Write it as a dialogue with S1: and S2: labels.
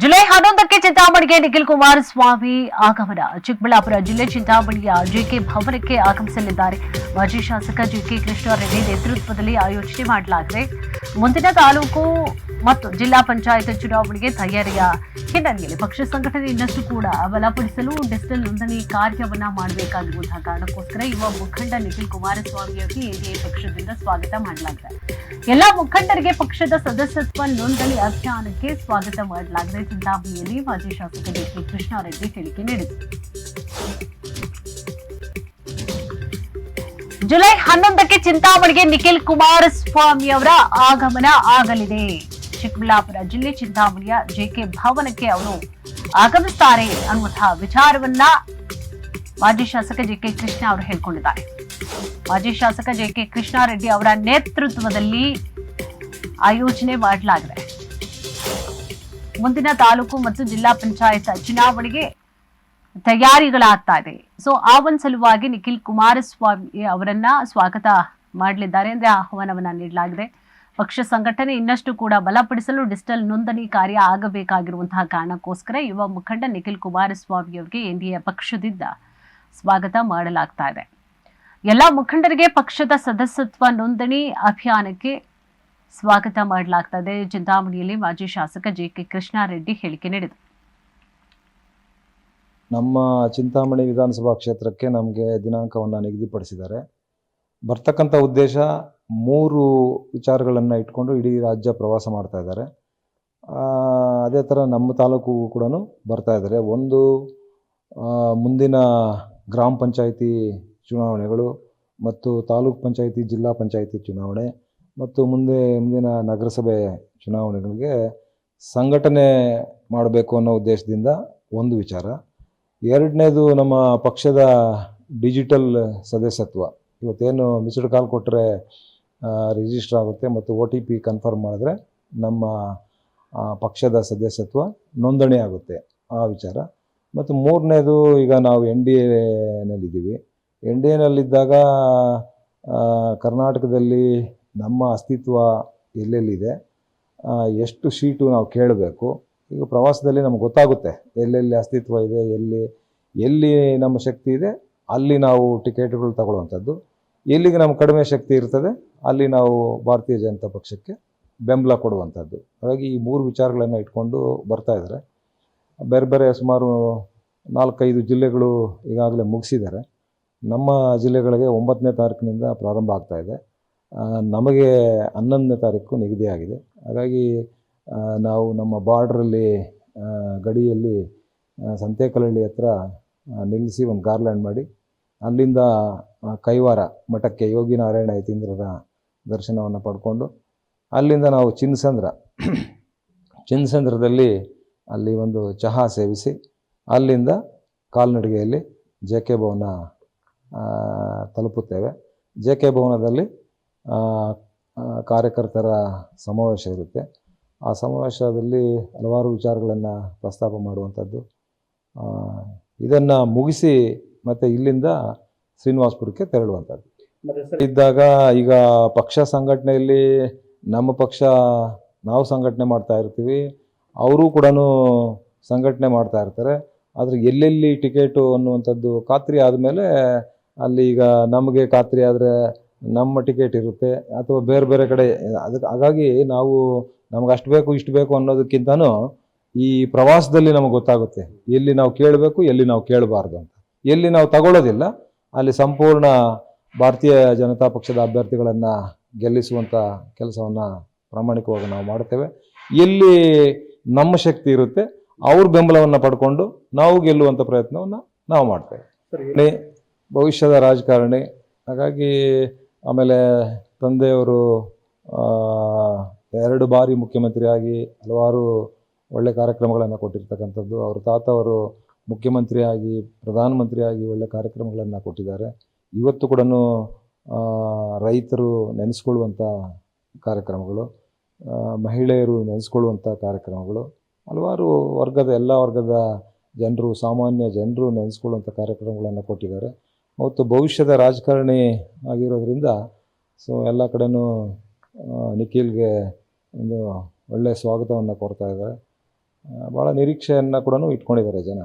S1: July ಹನ್ನೊಂದಕ್ಕೆ ಚಿಂತಾಮಣಿಗೆ ನಿಖಿಲ್ ಕುಮಾರಸ್ವಾಮಿ ಆಗಮನ. ಚಿಕ್ಕಬಳ್ಳಾಪುರ ಜಿಲ್ಲೆ ಚಿಂತಾಮಣಿಯ ಜೆಕೆ ಭವನಕ್ಕೆ ಆಗಮಿಸಲಿದ್ದಾರೆ. ಮಾಜಿ ಶಾಸಕ ಜಿಕೆ ಕೃಷ್ಣಾರೆಡ್ಡಿ ನೇತೃತ್ವದಲ್ಲಿ ಆಯೋಜನೆ ಮಾಡಲಾಗಿದೆ. ಮುಂದಿನ ತಾಲೂಕು ಮತ್ತು ಜಿಲ್ಲಾ ಪಂಚಾಯತ್ ಚುನಾವಣೆಗೆ ತಯಾರಿಯ ಹಿನ್ನೆಲೆಯಲ್ಲಿ ಪಕ್ಷ ಸಂಘಟನೆ ಇನ್ನಷ್ಟು ಕೂಡ ಬಲಪಡಿಸಲು ಡಿಜಿಟಲ್ ನೋಂದಣಿ ಕಾರ್ಯವನ್ನ ಮಾಡಬೇಕಾಗಿರುವಂತಹ ಕಾರಣಕ್ಕೋಸ್ಕರ ಯುವ ಮುಖಂಡ ನಿಖಿಲ್ ಕುಮಾರಸ್ವಾಮಿಯವರಿಗೆ ಎಡಿಎ ಪಕ್ಷದಿಂದ ಸ್ವಾಗತ ಮಾಡಲಾಗಿದೆ. ಎಲ್ಲಾ ಮುಖಂಡರಿಗೆ ಪಕ್ಷದ ಸದಸ್ಯತ್ವ ನೋಂದಣಿ ಅಭಿಯಾನಕ್ಕೆ ಸ್ವಾಗತ ಮಾಡಲಾಗಿದೆ. ಚಿಂತಾಮಣಿಯಲ್ಲಿ ಮಾಜಿ ಶಾಸಕ ಡಿಕೆ ಕೃಷ್ಣಾರೆಡ್ಡಿ ಹೇಳಿಕೆ ನೀಡಿದರು. ಜುಲೈ ಹನ್ನೊಂದಕ್ಕೆ ಚಿಂತಾಮಣಿಗೆ ನಿಖಿಲ್ ಕುಮಾರಸ್ವಾಮಿ ಅವರ ಆಗಮನ ಆಗಲಿದೆ. ಚಿಕ್ಕಬಳ್ಳಾಪುರ ಜಿಲ್ಲೆ ಚಿಂತಾಮಣಿಯ ಜೆಕೆ ಭವನಕ್ಕೆ ಅವರು ಆಗಮಿಸುತ್ತಾರೆ ಅನ್ನುವಂತಹ ವಿಚಾರವನ್ನ ಮಾಜಿ ಶಾಸಕ ಜೆಕೆ ಕೃಷ್ಣ ಅವರು ಹೇಳ್ಕೊಂಡಿದ್ದಾರೆ. ಮಾಜಿ ಶಾಸಕ ಜೆ ಕೆ ಕೃಷ್ಣಾರೆಡ್ಡಿ ಅವರ ನೇತೃತ್ವದಲ್ಲಿ ಆಯೋಜನೆ ಮಾಡಲಾಗಿದೆ. ಮುಂದಿನ ತಾಲೂಕು ಮತ್ತು ಜಿಲ್ಲಾ ಪಂಚಾಯತ್ ಚುನಾವಣೆಗೆ ತಯಾರಿಗಳಾಗ್ತಾ ಇದೆ. ಸೊ ಆ ಒಂದ್ ಸಲುವಾಗಿ ನಿಖಿಲ್ ಕುಮಾರಸ್ವಾಮಿ ಅವರನ್ನ ಸ್ವಾಗತ ಮಾಡಲಿದ್ದಾರೆ ಅಂದ್ರೆ ಆಹ್ವಾನವನ್ನ ನೀಡಲಾಗಿದೆ. ಪಕ್ಷ ಸಂಘಟನೆ ಇನ್ನಷ್ಟು ಕೂಡ ಬಲಪಡಿಸಲು ಡಿಜಿಟಲ್ ನೋಂದಣಿ ಕಾರ್ಯ ಆಗಬೇಕಾಗಿರುವಂತಹ ಕಾರಣಕ್ಕೋಸ್ಕರ ಯುವ ಮುಖಂಡ ನಿಖಿಲ್ ಕುಮಾರಸ್ವಾಮಿ ಅವರಿಗೆ ಎನ್ಡಿಎ ಪಕ್ಷದಿಂದ ಸ್ವಾಗತ ಮಾಡಲಾಗ್ತಾ ಇದೆ. ಎಲ್ಲ ಮುಖಂಡರಿಗೆ ಪಕ್ಷದ ಸದಸ್ಯತ್ವ ನೋಂದಣಿ ಅಭಿಯಾನಕ್ಕೆ ಸ್ವಾಗತ ಮಾಡಲಾಗ್ತದೆ. ಚಿಂತಾಮಣಿಯಲ್ಲಿ ಮಾಜಿ ಶಾಸಕ ಜೆ ಕೆ ಕೃಷ್ಣಾರೆಡ್ಡಿ ಹೇಳಿಕೆ ನೀಡಿದರು.
S2: ನಮ್ಮ ಚಿಂತಾಮಣಿ ವಿಧಾನಸಭಾ ಕ್ಷೇತ್ರಕ್ಕೆ ನಮಗೆ ದಿನಾಂಕವನ್ನು ನಿಗದಿಪಡಿಸಿದ್ದಾರೆ. ಬರ್ತಕ್ಕಂಥ ಉದ್ದೇಶ ಮೂರು ವಿಚಾರಗಳನ್ನು ಇಟ್ಕೊಂಡು ಇಡೀ ರಾಜ್ಯ ಪ್ರವಾಸ ಮಾಡ್ತಾ ಇದ್ದಾರೆ. ಅದೇ ಥರ ನಮ್ಮ ತಾಲೂಕಿಗೂ ಕೂಡ ಬರ್ತಾ ಇದ್ದಾರೆ. ಒಂದು ಮುಂದಿನ ಗ್ರಾಮ ಪಂಚಾಯಿತಿ ಚುನಾವಣೆಗಳು ಮತ್ತು ತಾಲೂಕ್ ಪಂಚಾಯಿತಿ, ಜಿಲ್ಲಾ ಪಂಚಾಯಿತಿ ಚುನಾವಣೆ ಮತ್ತು ಮುಂದೆ, ಮುಂದಿನ ನಗರಸಭೆ ಚುನಾವಣೆಗಳಿಗೆ ಸಂಘಟನೆ ಮಾಡಬೇಕು ಅನ್ನೋ ಉದ್ದೇಶದಿಂದ ಒಂದು ವಿಚಾರ. ಎರಡನೇದು ನಮ್ಮ ಪಕ್ಷದ ಡಿಜಿಟಲ್ ಸದಸ್ಯತ್ವ. ಇವತ್ತೇನು ಮಿಸ್ಡ್ ಕಾಲ್ ಕೊಟ್ಟರೆ ರಿಜಿಸ್ಟರ್ ಆಗುತ್ತೆ ಮತ್ತು ಒ ಟಿ ಪಿ ಕನ್ಫರ್ಮ್ ಮಾಡಿದ್ರೆ ನಮ್ಮ ಪಕ್ಷದ ಸದಸ್ಯತ್ವ ನೋಂದಣಿ ಆಗುತ್ತೆ. ಆ ವಿಚಾರ. ಮತ್ತು ಮೂರನೇದು ಈಗ ನಾವು ಎನ್ ಡಿ ಎನಲ್ಲಿದ್ದೀವಿ ಎನ್ ಡಿ ಎನಲ್ಲಿದ್ದಾಗ ಕರ್ನಾಟಕದಲ್ಲಿ ನಮ್ಮ ಅಸ್ತಿತ್ವ ಎಲ್ಲೆಲ್ಲಿದೆ ಎಷ್ಟು ಸೀಟು ನಾವು ಕೇಳಬೇಕು, ಈಗ ಪ್ರವಾಸದಲ್ಲಿ ನಮ್ಗೆ ಗೊತ್ತಾಗುತ್ತೆ ಎಲ್ಲೆಲ್ಲಿ ಅಸ್ತಿತ್ವ ಇದೆ, ಎಲ್ಲಿ ಎಲ್ಲಿ ನಮ್ಮ ಶಕ್ತಿ ಇದೆ, ಅಲ್ಲಿ ನಾವು ಟಿಕೆಟ್ಗಳು ತಗೊಳ್ಳುವಂಥದ್ದು, ಎಲ್ಲಿಗೆ ನಮ್ಮ ಕಡಿಮೆ ಶಕ್ತಿ ಇರ್ತದೆ, ಅಲ್ಲಿ ನಾವು ಭಾರತೀಯ ಜನತಾ ಪಕ್ಷಕ್ಕೆ ಬೆಂಬಲ ಕೊಡುವಂಥದ್ದು. ಹಾಗಾಗಿ ಈ ಮೂರು ವಿಚಾರಗಳನ್ನು ಇಟ್ಕೊಂಡು ಬರ್ತಾ ಇದ್ದಾರೆ. ಬೇರೆ ಬೇರೆ ಸುಮಾರು ನಾಲ್ಕೈದು ಜಿಲ್ಲೆಗಳು ಈಗಾಗಲೇ ಮುಗಿಸಿದ್ದಾರೆ. ನಮ್ಮ ಜಿಲ್ಲೆಗಳಿಗೆ ಒಂಬತ್ತನೇ ತಾರೀಕಿನಿಂದ ಪ್ರಾರಂಭ ಆಗ್ತಾ ಇದೆ. ನಮಗೆ ಹನ್ನೊಂದನೇ ತಾರೀಕು ನಿಗದಿಯಾಗಿದೆ. ಹಾಗಾಗಿ ನಾವು ನಮ್ಮ ಬಾರ್ಡ್ರಲ್ಲಿ ಗಡಿಯಲ್ಲಿ ಸಂತೇಕಲಹಳ್ಳಿ ಹತ್ರ ನಿಲ್ಲಿಸಿ ಒಂದು ಗಾರ್ಲ್ಯಾಂಡ್ ಮಾಡಿ, ಅಲ್ಲಿಂದ ಕೈವಾರ ಮಠಕ್ಕೆ ಯೋಗಿ ನಾರಾಯಣ ಯತೀಂದ್ರರ ದರ್ಶನವನ್ನು ಪಡ್ಕೊಂಡು, ಅಲ್ಲಿಂದ ನಾವು ಚಿನ್ಸಂದ್ರ ಚಿನ್ಸಂದ್ರದಲ್ಲಿ ಅಲ್ಲಿ ಒಂದು ಚಹಾ ಸೇವಿಸಿ, ಅಲ್ಲಿಂದ ಕಾಲ್ನಡಿಗೆಯಲ್ಲಿ ಜೆ ಕೆ ಭವನ ತಲುಪುತ್ತೇವೆ. ಜೆ ಕೆ ಭವನದಲ್ಲಿ ಕಾರ್ಯಕರ್ತರ ಸಮಾವೇಶ ಇರುತ್ತೆ. ಆ ಸಮಾವೇಶದಲ್ಲಿ ಹಲವಾರು ವಿಚಾರಗಳನ್ನು ಪ್ರಸ್ತಾಪ ಮಾಡುವಂಥದ್ದು. ಇದನ್ನು ಮುಗಿಸಿ ಮತ್ತು ಇಲ್ಲಿಂದ ಶ್ರೀನಿವಾಸ್ಪುರಕ್ಕೆ ತೆರಳುವಂಥದ್ದು. ಇದ್ದಾಗ ಈಗ ಪಕ್ಷ ಸಂಘಟನೆಯಲ್ಲಿ ನಮ್ಮ ಪಕ್ಷ ನಾವು ಸಂಘಟನೆ ಮಾಡ್ತಾ ಇರ್ತೀವಿ. ಅವರು ಕೂಡ ಸಂಘಟನೆ ಮಾಡ್ತಾ ಇರ್ತಾರೆ. ಆದರೆ ಎಲ್ಲೆಲ್ಲಿ ಟಿಕೆಟು ಅನ್ನುವಂಥದ್ದು ಖಾತ್ರಿ ಆದಮೇಲೆ ಅಲ್ಲಿ ಈಗ ನಮಗೆ ಖಾತ್ರಿ ಆದರೆ ನಮ್ಮ ಟಿಕೆಟ್ ಇರುತ್ತೆ ಅಥವಾ ಬೇರೆ ಬೇರೆ ಕಡೆ ಅದಕ್ಕೆ ಹಾಗಾಗಿ ನಾವು ನಮ್ಗೆ ಅಷ್ಟು ಬೇಕು ಇಷ್ಟು ಬೇಕು ಅನ್ನೋದಕ್ಕಿಂತನೂ ಈ ಪ್ರವಾಸದಲ್ಲಿ ನಮಗೆ ಗೊತ್ತಾಗುತ್ತೆ. ಎಲ್ಲಿ ನಾವು ಕೇಳಬೇಕು ಎಲ್ಲಿ ನಾವು ಕೇಳಬಾರ್ದು ಅಂತ. ಎಲ್ಲಿ ನಾವು ತಗೊಳ್ಳೋದಿಲ್ಲ ಅಲ್ಲಿ ಸಂಪೂರ್ಣ ಭಾರತೀಯ ಜನತಾ ಪಕ್ಷದ ಅಭ್ಯರ್ಥಿಗಳನ್ನು ಗೆಲ್ಲಿಸುವಂಥ ಕೆಲಸವನ್ನು ಪ್ರಾಮಾಣಿಕವಾಗಿ ನಾವು ಮಾಡ್ತೇವೆ. ಎಲ್ಲಿ ನಮ್ಮ ಶಕ್ತಿ ಇರುತ್ತೆ ಅವ್ರ ಬೆಂಬಲವನ್ನು ಪಡ್ಕೊಂಡು ನಾವು ಗೆಲ್ಲುವಂಥ ಪ್ರಯತ್ನವನ್ನು ನಾವು ಮಾಡ್ತೇವೆ. ಭವಿಷ್ಯದ ರಾಜಕಾರಣಿ. ಹಾಗಾಗಿ ಆಮೇಲೆ ತಂದೆಯವರು ಎರಡು ಬಾರಿ ಮುಖ್ಯಮಂತ್ರಿಯಾಗಿ ಹಲವಾರು ಒಳ್ಳೆ ಕಾರ್ಯಕ್ರಮಗಳನ್ನು ಕೊಟ್ಟಿರ್ತಕ್ಕಂಥದ್ದು. ಅವರ ತಾತ ಅವರು ಮುಖ್ಯಮಂತ್ರಿಯಾಗಿ ಪ್ರಧಾನಮಂತ್ರಿಯಾಗಿ ಒಳ್ಳೆ ಕಾರ್ಯಕ್ರಮಗಳನ್ನು ಕೊಟ್ಟಿದ್ದಾರೆ. ಇವತ್ತು ಕೂಡ ರೈತರು ನೆನೆಸ್ಕೊಳ್ಳುವಂಥ ಕಾರ್ಯಕ್ರಮಗಳು ಮಹಿಳೆಯರು ನೆನೆಸ್ಕೊಳ್ಳುವಂಥ ಕಾರ್ಯಕ್ರಮಗಳು, ಹಲವಾರು ವರ್ಗದ, ಎಲ್ಲ ವರ್ಗದ ಜನರು, ಸಾಮಾನ್ಯ ಜನರು ನೆನೆಸ್ಕೊಳ್ಳುವಂಥ ಕಾರ್ಯಕ್ರಮಗಳನ್ನು ಕೊಟ್ಟಿದ್ದಾರೆ. ಮತ್ತು ಭವಿಷ್ಯದ ರಾಜಕಾರಣಿ ಆಗಿರೋದ್ರಿಂದ ಸೊ ಎಲ್ಲ ಕಡೆಯೂ ನಿಖಿಲ್ಗೆ ಒಂದು ಒಳ್ಳೆಯ ಸ್ವಾಗತವನ್ನು ಕೊಡ್ತಾ ಇದ್ದಾರೆ. ಭಾಳ ನಿರೀಕ್ಷೆಯನ್ನು ಕೂಡ ಇಟ್ಕೊಂಡಿದ್ದಾರೆ ಜನ.